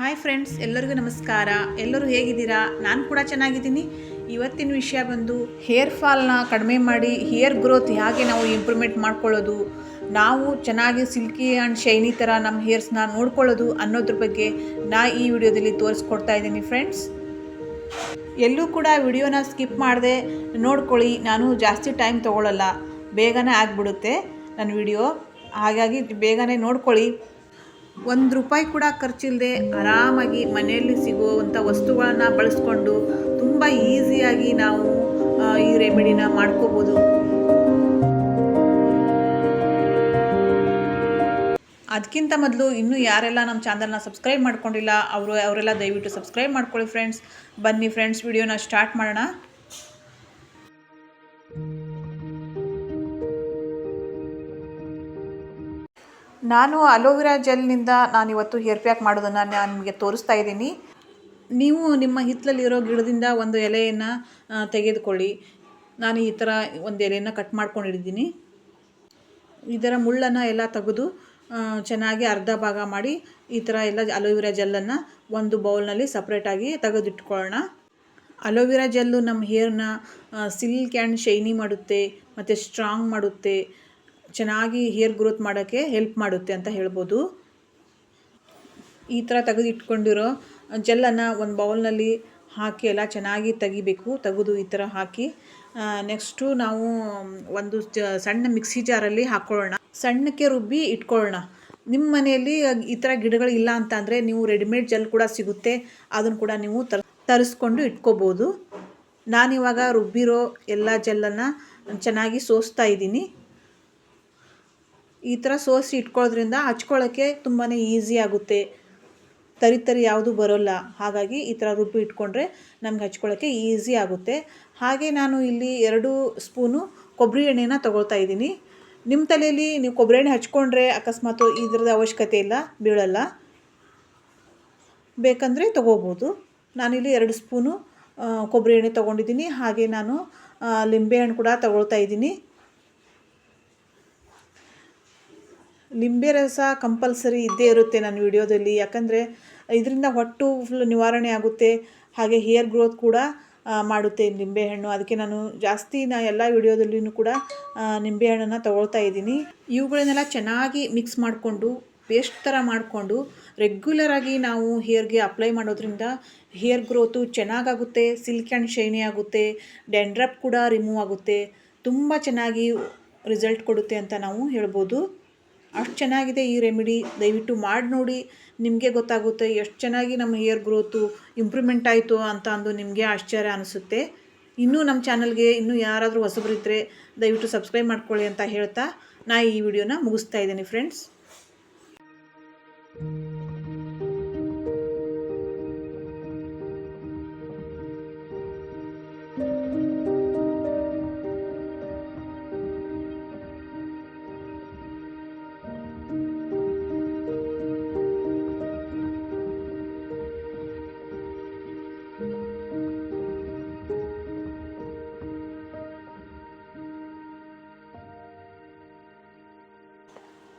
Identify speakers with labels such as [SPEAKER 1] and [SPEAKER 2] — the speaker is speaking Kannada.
[SPEAKER 1] ಹಾಯ್ ಫ್ರೆಂಡ್ಸ್ ಎಲ್ಲರಿಗೂ ನಮಸ್ಕಾರ. ಎಲ್ಲರೂ ಹೇಗಿದ್ದೀರಾ? ನಾನು ಕೂಡ ಚೆನ್ನಾಗಿದ್ದೀನಿ. ಇವತ್ತಿನ ವಿಷಯ ಬಂದು ಹೇರ್ ಫಾಲ್ನ ಕಡಿಮೆ ಮಾಡಿ ಹೇರ್ ಗ್ರೋತ್ ಹೇಗೆ ನಾವು ಇಂಪ್ರೂವ್ಮೆಂಟ್ ಮಾಡ್ಕೊಳ್ಳೋದು, ನಾವು ಚೆನ್ನಾಗಿ ಸಿಲ್ಕಿ ಆ್ಯಂಡ್ ಶೈನಿ ಥರ ನಮ್ಮ ಹೇರ್ಸ್ನ ನೋಡ್ಕೊಳ್ಳೋದು ಅನ್ನೋದ್ರ ಬಗ್ಗೆ ನಾ ಈ ವಿಡಿಯೋದಲ್ಲಿ ತೋರಿಸ್ಕೊಡ್ತಾ ಇದ್ದೀನಿ ಫ್ರೆಂಡ್ಸ್ ಎಲ್ಲೂ ಕೂಡ ವಿಡಿಯೋನ ಸ್ಕಿಪ್ ಮಾಡದೆ ನೋಡ್ಕೊಳ್ಳಿ. ನಾನು ಜಾಸ್ತಿ ಟೈಮ್ ತೊಗೊಳ್ಳಲ್ಲ ಬೇಗನೆ ಆಗಿಬಿಡುತ್ತೆ ನನ್ನ ವಿಡಿಯೋ. ಹಾಗಾಗಿ ಬೇಗನೆ ನೋಡ್ಕೊಳ್ಳಿ. ಒಂದು ರೂಪಾಯಿ ಕೂಡ ಖರ್ಚಿಲ್ಲದೆ ಆರಾಮಾಗಿ ಮನೆಯಲ್ಲಿ ಸಿಗುವಂಥ ವಸ್ತುಗಳನ್ನು ಬಳಸ್ಕೊಂಡು ತುಂಬ ಈಸಿಯಾಗಿ ನಾವು ಈ ರೆಮಿಡಿನ ಮಾಡ್ಕೋಬೋದು. ಅದಕ್ಕಿಂತ ಮೊದಲು ಇನ್ನೂ ಯಾರೆಲ್ಲ ನಮ್ಮ ಚಾನಲ್ನ ಸಬ್ಸ್ಕ್ರೈಬ್ ಮಾಡ್ಕೊಂಡಿಲ್ಲ, ಅವರು, ಅವರೆಲ್ಲ ದಯವಿಟ್ಟು ಸಬ್ಸ್ಕ್ರೈಬ್ ಮಾಡ್ಕೊಳ್ಳಿ ಫ್ರೆಂಡ್ಸ್ ಬನ್ನಿ ಫ್ರೆಂಡ್ಸ್ ವಿಡಿಯೋನ ಸ್ಟಾರ್ಟ್ ಮಾಡೋಣ. ನಾನು ಅಲೋವೆರಾ ಜೆಲ್ನಿಂದ ನಾನು ಇವತ್ತು ಹೇರ್ ಪ್ಯಾಕ್ ಮಾಡೋದನ್ನು ನಾನು ನಿಮಗೆ ತೋರಿಸ್ತಾ ಇದ್ದೀನಿ. ನೀವು ನಿಮ್ಮ ಹಿತ್ತಲಲ್ಲಿರೋ ಗಿಡದಿಂದ ಒಂದು ಎಲೆಯನ್ನು ತೆಗೆದುಕೊಳ್ಳಿ. ನಾನು ಈ ಥರ ಒಂದು ಎಲೆಯನ್ನು ಕಟ್ ಮಾಡ್ಕೊಂಡಿದ್ದೀನಿ. ಇದರ ಮುಳ್ಳನ್ನು ಎಲ್ಲ ತೆಗೆದು ಚೆನ್ನಾಗಿ ಅರ್ಧ ಭಾಗ ಮಾಡಿ, ಈ ಥರ ಎಲ್ಲ ಅಲೋವೆರಾ ಜೆಲ್ಲನ್ನು ಒಂದು ಬೌಲ್ನಲ್ಲಿ ಸಪ್ರೇಟಾಗಿ ತೆಗೆದಿಟ್ಕೊಳ್ಳೋಣ. ಅಲೋವೆರಾ ಜೆಲ್ಲು ನಮ್ಮ ಹೇರ್ನ ಸಿಲ್ಕ್ ಆ್ಯಂಡ್ ಶೈನಿ ಮಾಡುತ್ತೆ, ಮತ್ತು ಸ್ಟ್ರಾಂಗ್ ಮಾಡುತ್ತೆ. ಚೆನ್ನಾಗಿ ಹೇರ್ ಗ್ರೋತ್ ಮಾಡೋಕ್ಕೆ ಹೆಲ್ಪ್ ಮಾಡುತ್ತೆ ಅಂತ ಹೇಳ್ಬೋದು. ಈ ಥರ ತೆಗೆದಿಟ್ಕೊಂಡಿರೋ ಜೆಲ್ಲನ್ನು ಒಂದು ಬೌಲ್ನಲ್ಲಿ ಹಾಕಿ ಎಲ್ಲ ಚೆನ್ನಾಗಿ ತೆಗಿಬೇಕು. ತೆಗೆದು ಈ ಥರ ಹಾಕಿ ನೆಕ್ಸ್ಟು ನಾವು, ಒಂದು ಸಣ್ಣ ಮಿಕ್ಸಿ ಜಾರಲ್ಲಿ ಹಾಕ್ಕೊಳ್ಳೋಣ ಸಣ್ಣಕ್ಕೆ ರುಬ್ಬಿ ಇಟ್ಕೊಳ್ಳೋಣ. ನಿಮ್ಮ ಮನೆಯಲ್ಲಿ ಈ ಥರ ಗಿಡಗಳು ಇಲ್ಲ ಅಂತ ನೀವು ರೆಡಿಮೇಡ್ ಜೆಲ್ ಕೂಡ ಸಿಗುತ್ತೆ. ಅದನ್ನು ಕೂಡ ನೀವು ತರ್, ತರಿಸ್ಕೊಂಡು ಇಟ್ಕೋಬೋದು. ನಾನಿವಾಗ ರುಬ್ಬಿರೋ ಎಲ್ಲ ಜೆಲ್ಲನ್ನು ಚೆನ್ನಾಗಿ ಸೋಸ್ತಾ ಇದ್ದೀನಿ. ಈ ಥರ ಸೋಸಿ ಇಟ್ಕೊಳ್ಳೋದ್ರಿಂದ ಹಚ್ಕೊಳ್ಳೋಕ್ಕೆ ತುಂಬಾ ಈಸಿ ಆಗುತ್ತೆ. ತರಿ ತರಿ ಯಾವುದು ಬರೋಲ್ಲ. ಹಾಗಾಗಿ ಈ ಥರ ರುಬ್ಬಿ ಇಟ್ಕೊಂಡ್ರೆ ನಮ್ಗೆ ಹಚ್ಕೊಳ್ಳೋಕ್ಕೆ ಈಸಿ ಆಗುತ್ತೆ. ಹಾಗೆ ನಾನು ಇಲ್ಲಿ ಎರಡು ಸ್ಪೂನು ಕೊಬ್ಬರಿ ಎಣ್ಣೆನ ತೊಗೊಳ್ತಾ ಇದ್ದೀನಿ. ನಿಮ್ಮ ತಲೆಯಲ್ಲಿ ನೀವು ಕೊಬ್ಬರಿ ಎಣ್ಣೆ ಹಚ್ಕೊಂಡ್ರೆ ಅಕಸ್ಮಾತ್ ಇದ್ರದ್ದು ಅವಶ್ಯಕತೆ ಇಲ್ಲ, ಬೀಳಲ್ಲ. ಬೇಕಂದರೆ ತೊಗೋಬೋದು. ನಾನಿಲ್ಲಿ ಎರಡು ಸ್ಪೂನು ಕೊಬ್ಬರಿ ಎಣ್ಣೆ ತೊಗೊಂಡಿದ್ದೀನಿ. ಹಾಗೆ ನಾನು ಲಿಂಬೆಹಣ್ಣು ಕೂಡ ತೊಗೊಳ್ತಾ ಇದ್ದೀನಿ. ಲಿಂಬೆ ರಸ ಕಂಪಲ್ಸರಿ ಇದ್ದೇ ಇರುತ್ತೆ ನನ್ನ ವಿಡಿಯೋದಲ್ಲಿ. ಯಾಕಂದರೆ ಇದರಿಂದ ಹೊಟ್ಟು ಫುಲ್ ನಿವಾರಣೆ ಆಗುತ್ತೆ. ಹಾಗೆ ಹೇರ್ ಗ್ರೋತ್ ಕೂಡ ಮಾಡುತ್ತೆ ನಿಂಬೆಹಣ್ಣು ಅದಕ್ಕೆ ನಾನು ಜಾಸ್ತಿ ನಾ ಎಲ್ಲ ವಿಡಿಯೋದಲ್ಲಿಯೂ ಕೂಡ ನಿಂಬೆಹಣ್ಣನ್ನು ತಗೊಳ್ತಾ ಇದ್ದೀನಿ. ಇವುಗಳನ್ನೆಲ್ಲ ಚೆನ್ನಾಗಿ ಮಿಕ್ಸ್ ಮಾಡಿಕೊಂಡು ಪೇಸ್ಟ್ ಥರ ಮಾಡಿಕೊಂಡು ರೆಗ್ಯುಲರಾಗಿ ನಾವು ಹೇರ್ಗೆ ಅಪ್ಲೈ ಮಾಡೋದ್ರಿಂದ ಹೇರ್ ಗ್ರೋತು ಚೆನ್ನಾಗಾಗುತ್ತೆ ಸಿಲ್ಕ್ ಆ್ಯಂಡ್ ಶೈನಿ ಆಗುತ್ತೆ ಡ್ಯಾಂಡ್ರಪ್ ಕೂಡ ರಿಮೂವ್ ಆಗುತ್ತೆ. ತುಂಬ ಚೆನ್ನಾಗಿ ರಿಸಲ್ಟ್ ಕೊಡುತ್ತೆ ಅಂತ ನಾವು ಹೇಳ್ಬೋದು. ಅಷ್ಟು ಚೆನ್ನಾಗಿದೆ ಈ ರೆಮಿಡಿ. ದಯವಿಟ್ಟು ಮಾಡಿ ನೋಡಿ. ನಿಮಗೆ ಗೊತ್ತಾಗುತ್ತೆ ಎಷ್ಟು ಚೆನ್ನಾಗಿ ನಮ್ಮ ಹೇರ್ ಗ್ರೋತು ಇಂಪ್ರೂವ್ಮೆಂಟ್ ಆಯಿತು ಅಂತ ಅಂದು ನಿಮಗೆ ಆಶ್ಚರ್ಯ ಅನಿಸುತ್ತೆ. ಇನ್ನೂ ನಮ್ಮ ಚಾನಲ್ಗೆ ಇನ್ನೂ ಯಾರಾದರೂ ಹೊಸಬರಿದ್ದರೆ ದಯವಿಟ್ಟು ಸಬ್ಸ್ಕ್ರೈಬ್ ಮಾಡ್ಕೊಳ್ಳಿ ಅಂತ ಹೇಳ್ತಾ ನಾ ಈ ವಿಡಿಯೋನ ಮುಗಿಸ್ತಾ ಇದ್ದೀನಿ friends